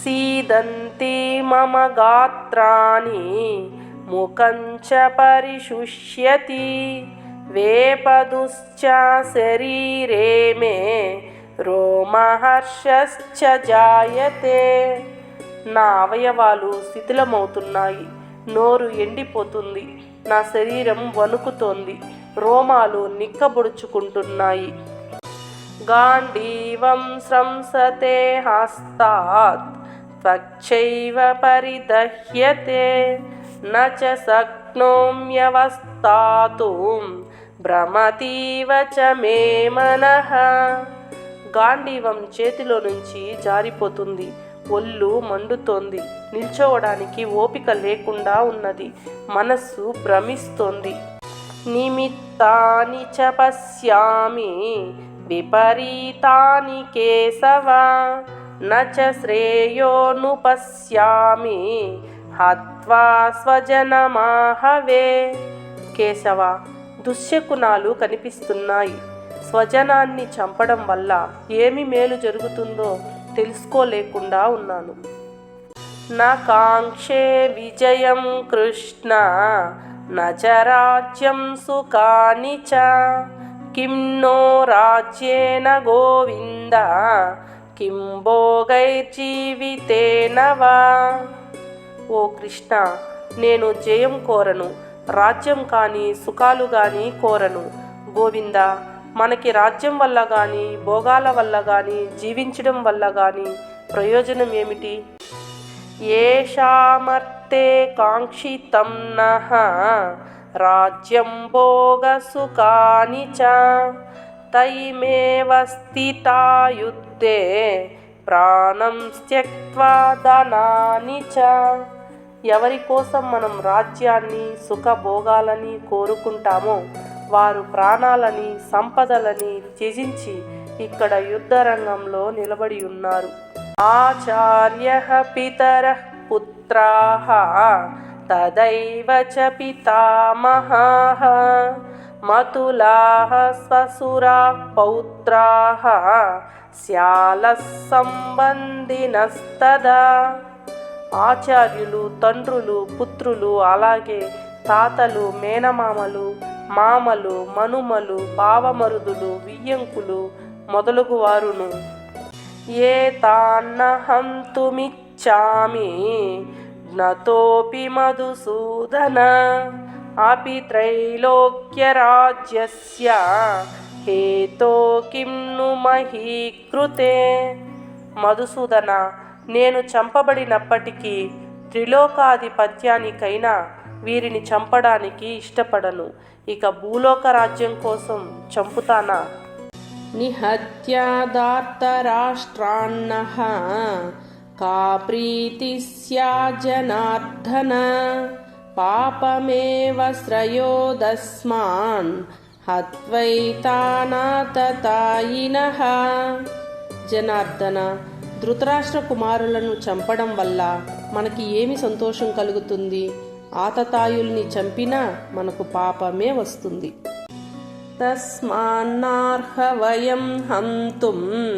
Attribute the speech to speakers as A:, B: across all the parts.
A: सीदन्ति मम गात्राणि मुखं च परिशुष्यति वेपदुश्च शरीरे मे రోమహర్షశ్చ జాయతే నా అవయవాలు శిథిలమవుతున్నాయి నోరు ఎండిపోతుంది నా శరీరం వణుకుతోంది రోమాలు నిక్కబొడుచుకుంటున్నాయి గాంధీవం స్రంసతే హస్తాత్ త్వచ్చైవ పరిదహ్యతే న చ శక్నోమ్యవస్థాతుం భ్రమతీవ చ మే మనః గాంధీవం చేతిలో నుంచి జారిపోతుంది ఒళ్ళు మండుతోంది నిల్చోవడానికి ఓపిక లేకుండా ఉన్నది మనస్సు భ్రమిస్తోంది. నిమిత్తాని చ పశ్యామి విపరీతాని కేశవ న చ శ్రేయోను హత్వా స్వజనమాహవే కేశవ దుశ్శకునాలు కనిపిస్తున్నాయి. స్వజనాన్ని చంపడం వల్ల ఏమి మేలు జరుగుతుందో తెలుసుకోలేకుండా ఉన్నాను. నా కాంక్షే విజయం కృష్ణ నచ రాజ్యం సుఖాని చ. కిం నో రాజ్యేన గోవింద కిం భోగైర్జీవితేన వా ఓ కృష్ణ నేను జయం కోరను రాజ్యం కానీ సుఖాలు కానీ కోరను. గోవింద మనకి రాజ్యం వల్ల కానీ భోగాల వల్ల కానీ జీవించడం వల్ల కానీ ప్రయోజనం ఏమిటి? ఏషామర్తే కాంక్షితం నహ రాజ్యం భోగసుఖాని చ తైమేవ ప్రాణం త్యక్వా ధనాని చ ఎవరి కోసం మనం రాజ్యాన్ని సుఖభోగాలని కోరుకుంటామో వారు ప్రాణాలని సంపదలని త్యజించి ఇక్కడ యుద్ధ రంగంలో నిలబడి ఉన్నారు. ఆచార్య పితర పుత్రా తదైవ చ పితామహా। మతులాహ స్వసురా పౌత్రాహ శ్యాల సంబంధినస్తదా. ఆచార్యులు తండ్రులు పుత్రులు అలాగే తాతలు మేనమామలు మామలు మనుమలు బావమరుదులు వియ్యంకులు మొదలగు వారును ఏ తాన్న నతోపి మధుసూదన. అపి త్రైలోక్యరాజ్యస్య. హేతో కిమ్ను ను మహీకృతే. మధుసూదన నేను చంపబడినప్పటికీ త్రిలోకాధిపత్యానికైనా వీరిని చంపడానికి ఇష్టపడను. ఇక భూలోక రాజ్యం కోసం చంపుతానా? నిహత్యాదార్తరాష్ట్రాన్న కా ప్రీతి జనార్దన. పాపమేవ శ్రయోదస్మాన్ హత్వైతానాతతాయిన జనార్దన ధృతరాష్ట్ర కుమారులను చంపడం వల్ల మనకి ఏమి సంతోషం కలుగుతుంది? ఆతతాయుల్ని చంపినా మనకు పాపమే వస్తుంది. తస్మాన్నార్హ వయం హంతుం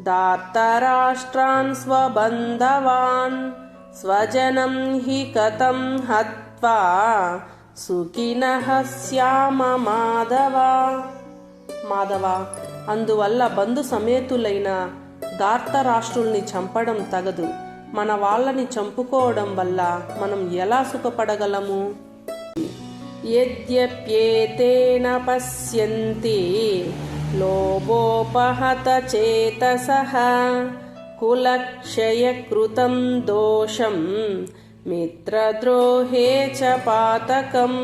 A: దార్తరాష్ట్రాన్ స్వబంధవాన్ స్వజనం హి కథం హత్ హత్వా సుఖినః శ్యామ మాధవ మాధవ అందువల్ల బంధు సమేతులైన దార్తరాష్ట్రుల్ని చంపడం తగదు. మన వాళ్ళని చంపుకోవడం వల్ల మనం ఎలా సుఖపడగలము? యద్యప్యేతేన పశ్యంతి లోభోపహత చేతస కులక్షయకృతం దోషం మిత్రద్రోహే చ పాతకం.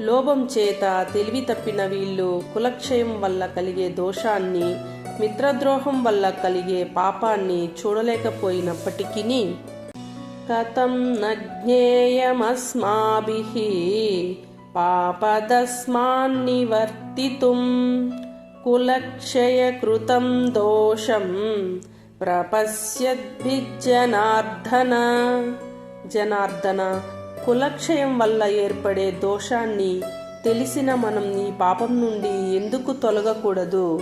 A: లోభం చేత తెలివి తప్పిన వీళ్ళు కులక్షయం వల్ల కలిగే దోషాన్ని మిత్రద్రోహం వల్ల కలిగే పాపాన్ని చూడలేకపోయినప్పటికీ కథం నజ్ఞేయమస్మాభి పాపదస్మాన్నివర్తితుం. కులక్షయకృతం దోషం. ప్రపశ్యద్భిజనార్దన జనార్దన కులక్షయం వల్ల ఏర్పడే దోషాన్ని తెలిసిన మనం ఈ పాపం నుండి ఎందుకు తొలగకూడదు?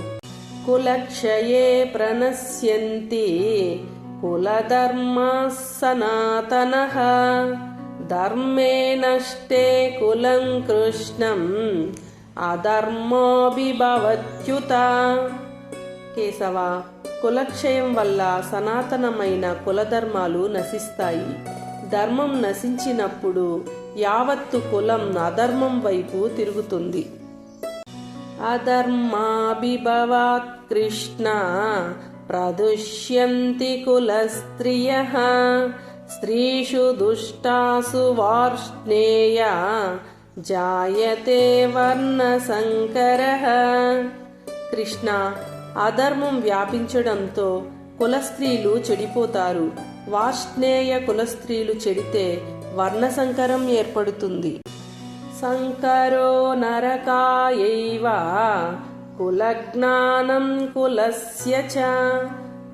A: కులక్షయే ప్రణశ్యంతి కులధర్మ సనాతన ధర్మే నష్టే కులం కృష్ణం అధర్మోభిభవత్యుత. కేశవ కులక్షయం వల్ల సనాతనమైన కులధర్మాలు నశిస్తాయి. ధర్మం నశించినప్పుడు యావత్తు కులం అధర్మం వైపు తిరుగుతుంది. అధర్మాభిభవాత్ కృష్ణ ప్రదుష్యంతి కుల స్త్రియ స్త్రీషు దుష్టాసు వార్ష్ణేయ జాయతే వర్ణ సంకర కృష్ణ అధర్మం వ్యాపించడంతో కులస్త్రీలు చెడిపోతారు. వార్ష్ణేయ కులస్త్రీలు చెడితే వర్ణసంకరం ఏర్పడుతుంది. సంకరో నరకాయైవ కులజ్ఞానం కులస్య చ.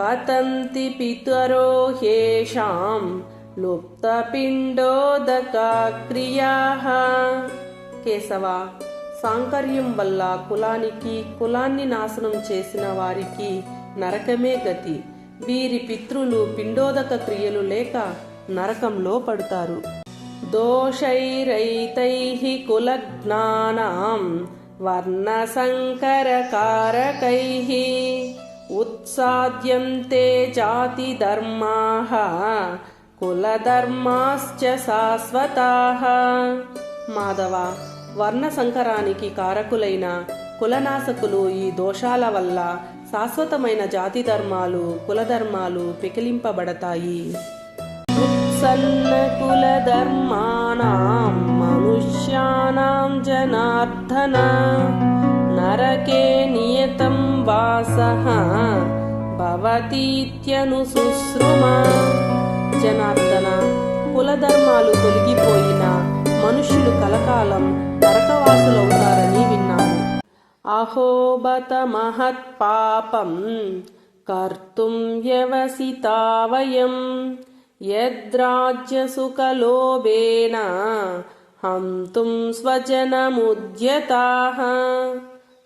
A: పతంతి పితరో హ్యేషాం లుప్తపిండోదక్రియా కేశవ సాంకర్యం వల్ల కులానికి కులాన్ని నాశనం చేసిన వారికి నరకమే గతి. వీరి పితృలు పిండోదక క్రియలు లేక నరకంలో పడతారు. దోషైరైతైః కులజ్ఞానాం కారకై ఉత్సాద్యంతే జాతిధర్మాः కులధర్మాశ్చ శాశ్వత. మాధవ వర్ణ సంకరానికి కారకులైన కులనాశకులు ఈ దోషాల వల్ల శాశ్వతమైన జాతి ధర్మాలు కులధర్మాలు పెకిలింపబడతాయి. సన్నకులధర్మాణం మనుష్యానాం జనార్దన. నరకే నియతం వాసః భవతీత్యనుశుశ్రుమా జనార్దన కులధర్మాలు తొలగిపోయిన మనుష్యులు కలకాలం నరకవాసులవుతారు. అహోబత మహత్పాపం కర్తుం వ్యవసితా వయం. యద్రాజ్యసుఖలోభేన హంతుం స్వజనముద్యతాహ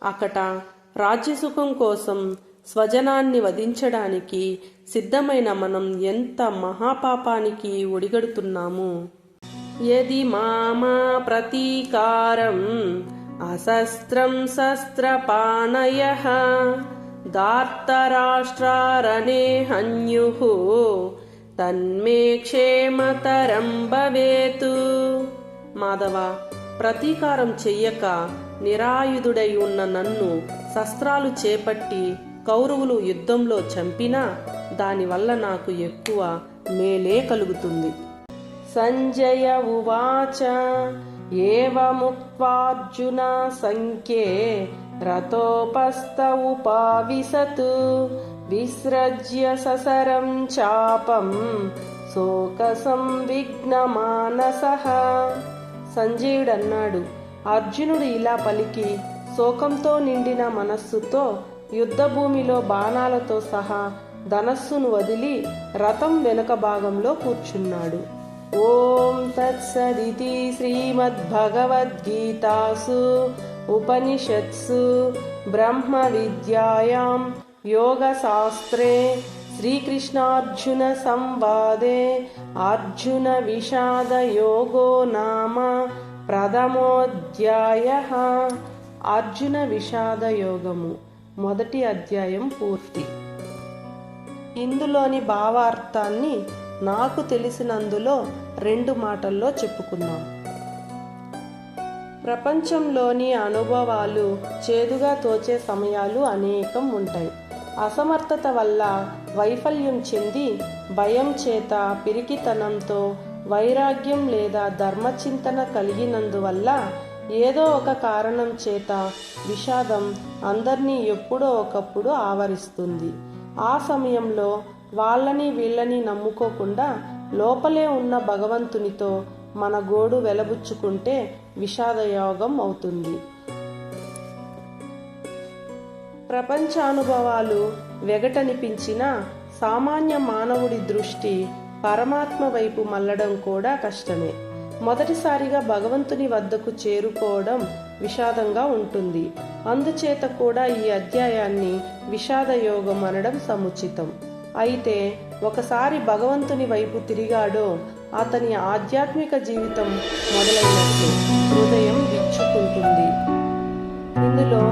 A: అకట రాజ్యసుఖం కోసం స్వజనాన్ని వధించడానికి సిద్ధమైన మనం ఎంత మహాపాపానికి ఒడిగడుతున్నాము? యది మామా ప్రతీకారం అశస్త్రం శస్త్రపాణయ దార్తరాష్ట్రారణే హన్యుః. తన్మే క్షేమతరం భవేతు మాధవ ప్రతీకారం చెయ్యక నిరాయుధుడై ఉన్న నన్ను శస్త్రాలు చేపట్టి కౌరవులు యుద్ధంలో చంపినా దానివల్ల నాకు ఎక్కువ మేలే కలుగుతుంది. సంజయ ఉవాచ. ఏవముక్త్వార్జున సంఖ్యే రథోపస్థ ఉపావిశత్ విసృజ్య ససరం చాపం శోక సంవిఘ్నమానస సంజయుడన్నాడు అర్జునుడు ఇలా పలికి శోకంతో నిండిన మనస్సుతో యుద్ధభూమిలో బాణాలతో సహా ధనస్సును వదిలి రథం వెనుక భాగంలో కూర్చున్నాడు. ఓం తత్సదితి శ్రీమద్భగవద్గీతాసు ఉపనిషత్సు బ్రహ్మ విద్యాయాం యోగశాస్త్రే శ్రీకృష్ణార్జున సంవాదే అర్జున విషాదయోగో నామ ప్రథమోధ్యాయ. అర్జున విషాదయోగము మొదటి అధ్యాయం పూర్తి. ఇందులోని భావార్థాన్ని నాకు తెలిసినందులో రెండు మాటల్లో చెప్పుకుందాం. ప్రపంచంలోని అనుభవాలు చేదుగా తోచే సమయాలు అనేకం ఉంటాయి. అసమర్థత వల్ల వైఫల్యం చెంది భయం చేత పిరికితనంతో వైరాగ్యం లేదా ధర్మచింతన కలిగినందువల్ల ఏదో ఒక కారణం చేత విషాదం అందరినీ ఎప్పుడో ఒకప్పుడు ఆవరిస్తుంది. ఆ సమయంలో వాళ్ళని వీళ్ళని నమ్ముకోకుండా లోపలే ఉన్న భగవంతునితో మన గోడు వెలబుచ్చుకుంటే విషాదయోగం అవుతుంది. ప్రపంచానుభవాలు వెగటనిపించిన సామాన్య మానవుడి దృష్టి పరమాత్మ వైపు మల్లడం కూడా కష్టమే. మొదటిసారిగా భగవంతుని వద్దకు చేరుకోవడం విషాదంగా ఉంటుంది. అందుచేత కూడా ఈ అధ్యాయాన్ని విషాద యోగం అనడం సముచితం. అయితే ఒకసారి భగవంతుని వైపు తిరిగాడో అతని ఆధ్యాత్మిక జీవితం మొదలైనట్లు హృదయం విచ్చుకుంటుంది. ఇందులో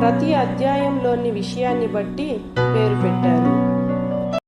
A: ప్రతి అధ్యాయంలోని విషయాన్ని బట్టి పేరు పెట్టారు.